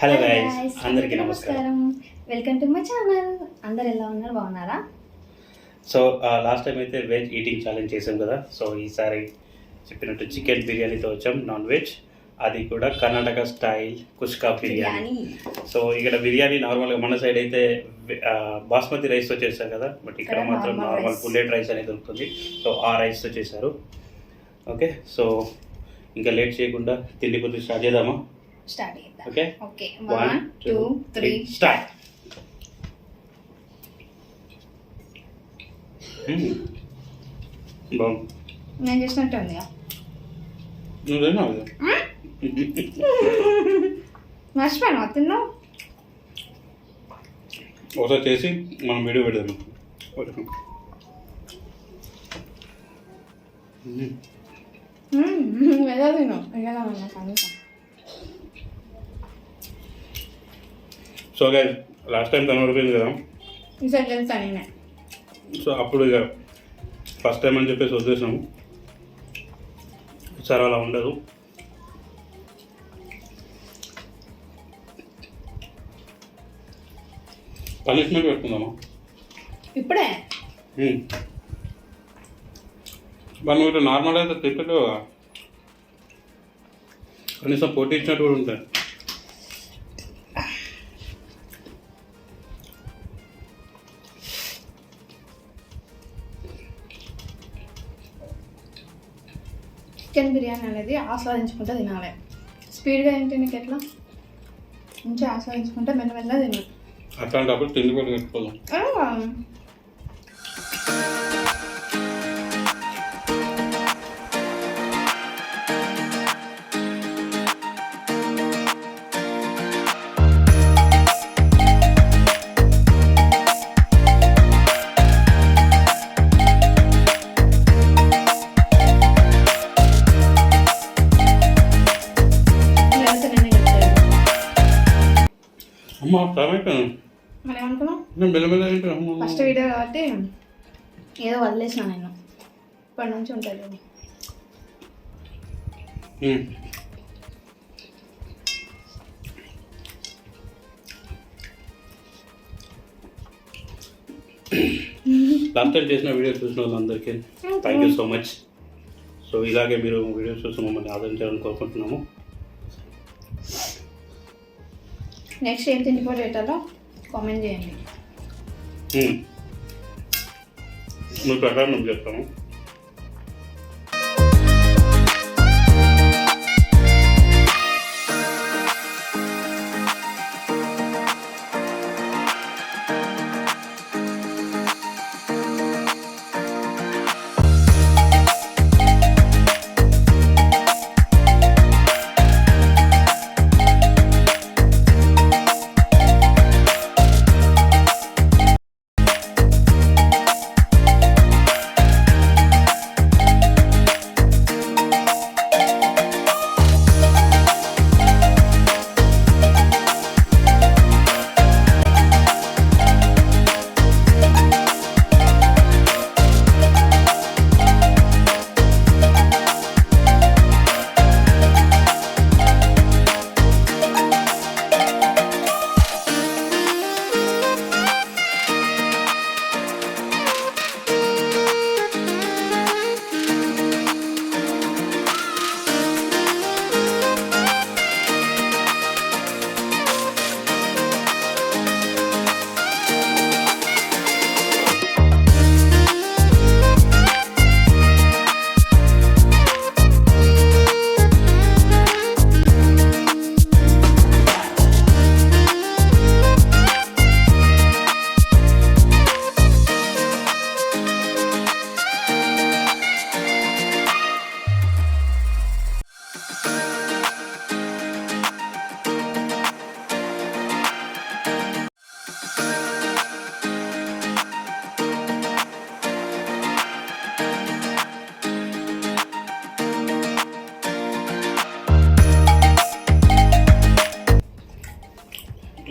Hello guys అందరికీ నమస్కారం. Welcome to my channel అందరు ఎలా ఉన్నారు? బాగున్నారా? సో లాస్ట్ టైం అయితే వెజ్ ఈటింగ్ ఛాలెంజ్ చేసాం కదా. సో ఈసారి చెప్పినట్టు చికెన్ బిర్యానీతో వచ్చాం నాన్ వెజ్ అది కూడా కర్ణాటక స్టైల్ కుష్కా బిర్యానీ. సో ఇక్కడ బిర్యానీ నార్మల్గా మన సైడ్ అయితే ఆ, బాస్మతి రైస్తో చేస్తారు కదా. బట్ ఇక్కడ మాత్రం నార్మల్. బుల్లెట్ రైస్ అనేది దొరుకుతుంది సో ఆ రైస్తో చేశారు. ఓకే సో ఇంకా లేట్ చేయకుండా తిండి కొద్దిగా స్టార్ట్ చేద్దామా? స్టార్ట్ చేద్దాం. Okay okay one one two two three three start బాగుంది నేను చేసినట్టు ఉంది నువ్వు తిన్నావు? మర్చిపోయాను తిన్నావు? ఒకసారి చేసి మనం వీడియో పెడదాం. ఎలా తిను ఎలా ఉన్నా సో గైస్ లాస్ట్ టైం కదా? ఈసారి తెలుసా నేనే సో అప్పుడు ఇక ఫస్ట్ టైం అని చెప్పేసి వదిలేసాము. ఈసారి అలా ఉండదు. పనిష్మెంట్ పెట్టుకుందామా? ఇప్పుడే? మనం ఇట్లా నార్మల్ అయితే తిప్పలు కనీసం పోటీ ఇచ్చినట్టు కూడా ఉంటాయి. చికెన్ బిర్యానీ అనేది ఆస్వాదించుకుంటూ తినాలి. స్పీడ్గా ఏంటి నీకు ఎట్లా? మంచిగా ఆస్వాదించుకుంటే మెల్లమెల్ల తిను అట్లాంటప్పుడు తిండి కూడా పెట్టుకోదాం. అమ్మ టైం అయిపోయాను మరి ఏమనుకున్నావు? నేను మెల్లమెల్ల ఫస్ట్ వీడియో కాబట్టి ఏదో వదిలేసిన నేను. ఇప్పటి నుంచి ఉంటుంది. లాస్ట్ టైం చేసిన వీడియో చూసిన వాళ్ళందరికీ thank you so much. So ఇలాగే మీరు వీడియోస్ చూసి మమ్మల్ని ఆదరించాలని కోరుకుంటున్నాము. నెక్స్ట్ ఏం తిండిపోయి పెట్టాలో కామెంట్ చేయండి. నువ్వు మీ ప్రకారం చెప్తాను.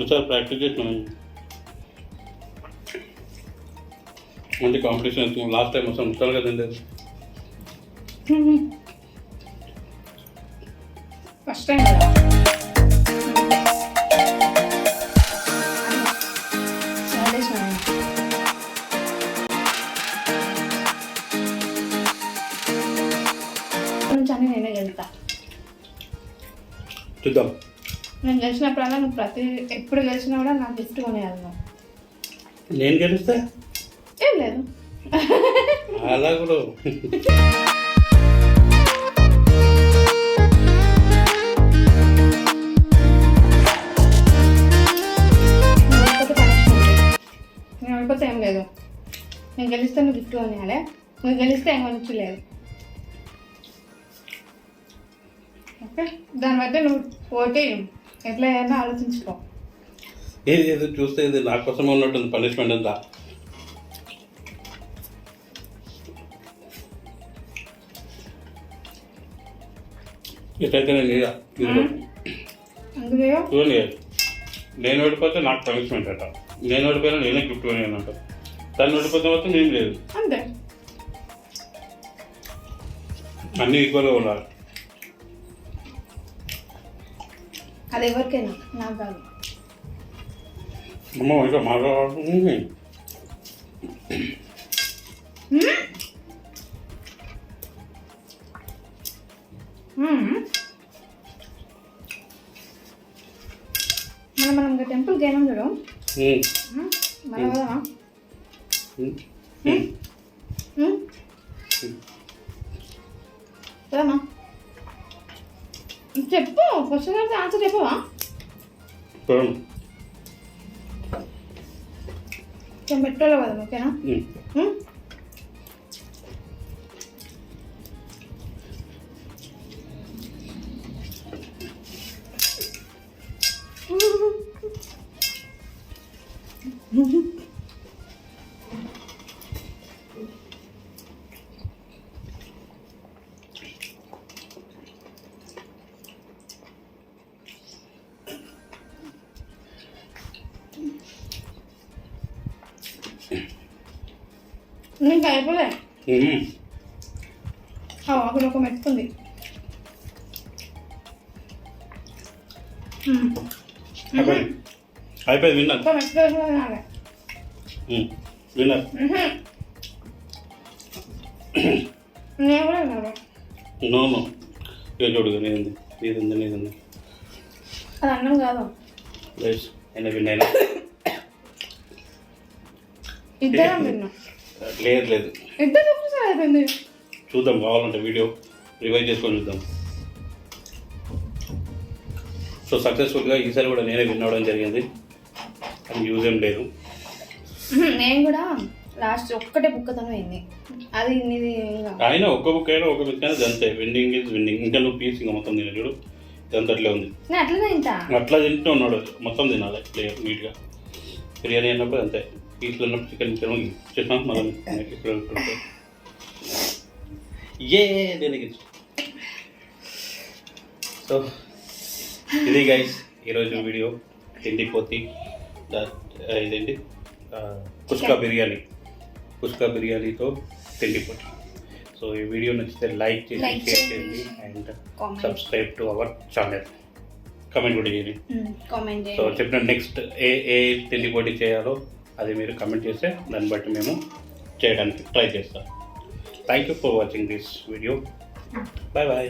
ఒకసారి ప్రాక్టీస్ చేసినాం మంచి కాంపిటీషన్ ఇస్తున్నాం లాస్ట్ టైం వస్తాం. ఉంటాను కదండి. ఫస్ట్ టైం నేనే వెళ్తా. నేను గెలిచినప్పుడల్లా నువ్వు ప్రతి ఎప్పుడు గెలిచినా కూడా నాకు గిఫ్ట్ కొనేయాలి నువ్వు నేను గెలిస్తే? ఏం లేదు. అలా కూడా. నేను ఏం లేదు. నేను గెలిస్తే నువ్వు గిఫ్ట్ కొనేయాలి. నువ్వు గెలిస్తే ఏం కొనిచ్చలేదు ఓకే? దాన్ని బట్టి నువ్వు ఓటే ఎట్లా అయినా ఆలోచించుకో. ఏది ఏది చూస్తే ఇది నా కోసం ఉన్నట్టుంది పనిష్మెంట్ అంతా. ఇట్లయితే నేను ఇక ఇదిగో. అందుకే చూడండి నేను ఓడిపోతే నాకు పనిష్మెంట్ అట. నేను ఓడిపోయినా నేనే గిఫ్ట్ కొనేయనంట తను ఓడిపోతే మాత్రం నేను లేదు. అంతే. అన్నీ ఈక్వల్గా ఉండాలి. అది ఎవరికైనా నాకు కాదు. అమ్మ ఇంకా మాట్లాడు మ్మ్. మనం మనం ఇంకా టెంపుల్కి అయినాం చూడు. మనం రామా చెప్పు క్వశ్చన్ ఆన్సర్ చెప్పవా పెట్రోల్ కదా ఓకేనా? నీకు అయిపోలే ఆ, అక్కడ ఒక మెత్తుంది. అయిపోయింది. అయిపోయింది విన్నారు ఒక మెత్త తినాలి. విన్నారు. నేను కూడా తినాలి నో నో. ఇక చూడు నీది నీది ఉంది నీది అది అన్నం కాదు. అయినా. విన్నైనా ఇద్దరం తిన్నాం. లేదు లేదు. అయిపోయింది? చూద్దాం కావాలంటే వీడియో రివైజ్ చేసుకొని చూద్దాం. సో సక్సెస్ఫుల్గా ఈసారి కూడా నేనే విన్ అవ్వడం జరిగింది. అని యూజ్ ఏం లేదు. నేను కూడా లాస్ట్ ఒక్కటే బుక్కతో అయింది అది ఇది అయినా ఒక్క బుక్ అయినా ఒక బుక్ అయినా అంతే. విన్నింగ్ ఇస్ విన్నింగ్ ఇంకా నువ్వు పీస్ ఇంకా మొత్తం తిన చూడు. ఇదంతా అట్లే ఉంది. నేను అట్లనే తింటా. అట్లా తింటూ ఉన్నాడు. మొత్తం తినాలి నీట్గా బిర్యానీ అన్నప్పుడు అంతే. పీస్లు అన్నప్పుడు చికెన్ చికెన్ చేసినాం మనం ఇప్పుడు ఏ దీనికి సో ఇది గైస్ ఈరోజు వీడియో తిండి పోతి? ద- ఇదేంటి? ఆ, కుష్కా బిర్యానీ. కుష్కా బిర్యానీతో తిండి పోతి. సో ఈ వీడియో నచ్చితే లైక్ చేసి షేర్ చేయండి. And comment subscribe to our channel comment కూడా చేయండి. కామెంట్ సో చేయండి. చెప్పిన నెక్స్ట్ ఏ ఏ తిండి పోటీ చేయాలో అది మీరు కమెంట్ చేస్తే దాన్ని బట్టి మేము చేయడానికి ట్రై చేస్తాం. Thank you for watching this video bye bye